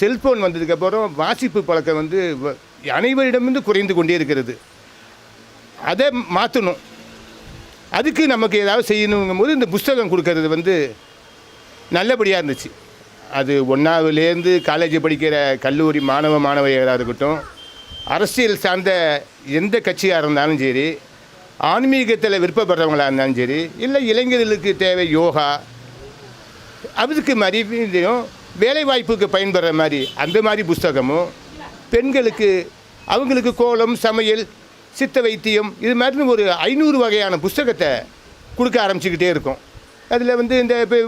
Cellphone வந்ததுக்கப்புறம் வாசிப்பு பழக்கம் வந்து வ- அனைவரிடமிருந்து குறைந்து கொண்டே இருக்கிறது. அதை மாற்றணும் அதுக்கு நமக்கு ஏதாவது செய்யணுங்கும் போது இந்த புஸ்தகம் கொடுக்கறது வந்து நல்லபடியாக இருந்துச்சு. அது ஒன்றாவதுலேருந்து காலேஜ் படிக்கிற கல்லூரி மாணவ மாணவியராக இருக்கட்டும் அரசியல் சார்ந்த எந்த கட்சியாக இருந்தாலும் சரி ஆன்மீகத்தில் விருப்பப்படுறவங்களாக இருந்தாலும் சரி இல்லை இளைஞர்களுக்கு தேவை யோகா அதுக்கு மறுபடியும் வேலைவாய்ப்புக்கு பயன்படுற மாதிரி அந்த மாதிரி புஸ்தகமும் பெண்களுக்கு அவங்களுக்கு கோலம் சமையல் சித்த வைத்தியம் இது மாதிரி ஒரு ஐநூறு வகையான புஸ்தகத்தை கொடுக்க ஆரம்பிச்சுக்கிட்டே இருக்கும். அதில் வந்து இந்த இப்போ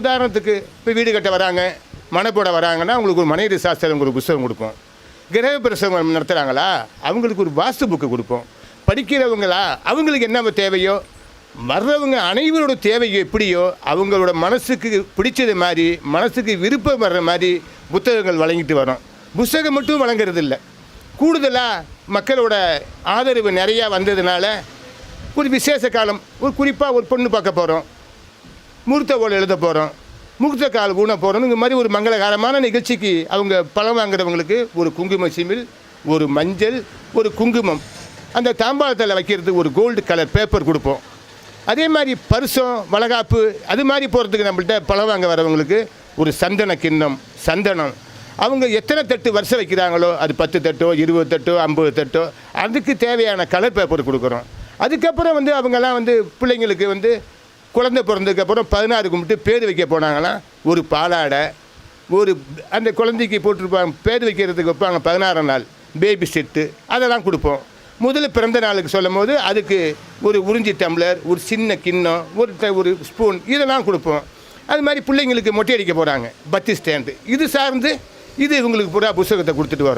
உதாரணத்துக்கு இப்போ வீடு கட்ட வராங்க மனப்போட வராங்கன்னா அவங்களுக்கு ஒரு மனைவி சாஸ்திரம் ஒரு புஸ்தகம் கொடுப்போம். கிரக பிரசவம் நடத்துகிறாங்களா அவங்களுக்கு ஒரு வாஸ்து புக்கு கொடுப்போம். படிக்கிறவங்களா? அவங்களுக்கு என்ன தேவையோ வர்றவங்க அனைவரோட தேவை எப்படியோ அவங்களோட மனசுக்கு பிடிச்சது மாதிரி மனசுக்கு விருப்பம் வர்ற மாதிரி புத்தகங்கள் வழங்கிட்டு வரோம் புத்தகம் மட்டும் வழங்குறது இல்லை கூடுதலாக மக்களோட ஆதரவு நிறையா வந்ததுனால ஒரு விசேஷ காலம் ஒரு குறிப்பாக ஒரு பொண்ணு பார்க்க போகிறோம் முகூர்த்த ஓலை எழுத போகிறோம் முகூர்த்த கால் ஊன போகிறோம் இந்த மாதிரி ஒரு மங்களகரமான நிகழ்ச்சிக்கு அவங்க பழம் வாங்குறவங்களுக்கு ஒரு குங்கும சிமிழ் ஒரு மஞ்சள் ஒரு குங்குமம். அந்த தாம்பாளத்தில் வைக்கிறது ஒரு கோல்டு கலர் பேப்பர் கொடுப்போம். அதே மாதிரி பரிசம் வளகாப்பு அது மாதிரி போகிறதுக்கு நம்மள்ட்ட பழம் வாங்க வரவங்களுக்கு ஒரு சந்தன கிண்ணம் சந்தனம். அவங்க எத்தனை தட்டு வருஷம் வைக்கிறாங்களோ அது பத்து தட்டோ இருபது தட்டோ ஐம்பது தட்டோ அதுக்கு தேவையான கலர் பேப்பர் கொடுக்குறோம். அதுக்கப்புறம் வந்து அவங்கெல்லாம் வந்து பிள்ளைங்களுக்கு வந்து குழந்தை பிறந்ததுக்கப்புறம் பதினாறு கும்பிட்டு பேர் வைக்க போனாங்கன்னா ஒரு பாலாடை ஒரு அந்த குழந்தைக்கு போட்டிருப்பாங்க பேர் வைக்கிறதுக்கு வைப்பாங்க பதினாறாம் நாள் பேபி செட்டு அதெல்லாம் கொடுப்போம். முதல்ல பிறந்த நாளுக்கு சொல்லும் போது அதுக்கு ஒரு உறிஞ்சி டம்ளர் ஒரு சின்ன கிண்ணம் ஒரு ஒரு ஸ்பூன் இதெல்லாம் கொடுப்போம். அது மாதிரி பிள்ளைங்களுக்கு மொட்டை அடிக்க போகிறாங்க பத்தி ஸ்டாண்டு. இது சார்ந்து இது இவங்களுக்கு பூரா புஸ்தகத்தை கொடுத்துட்டு வரோம்.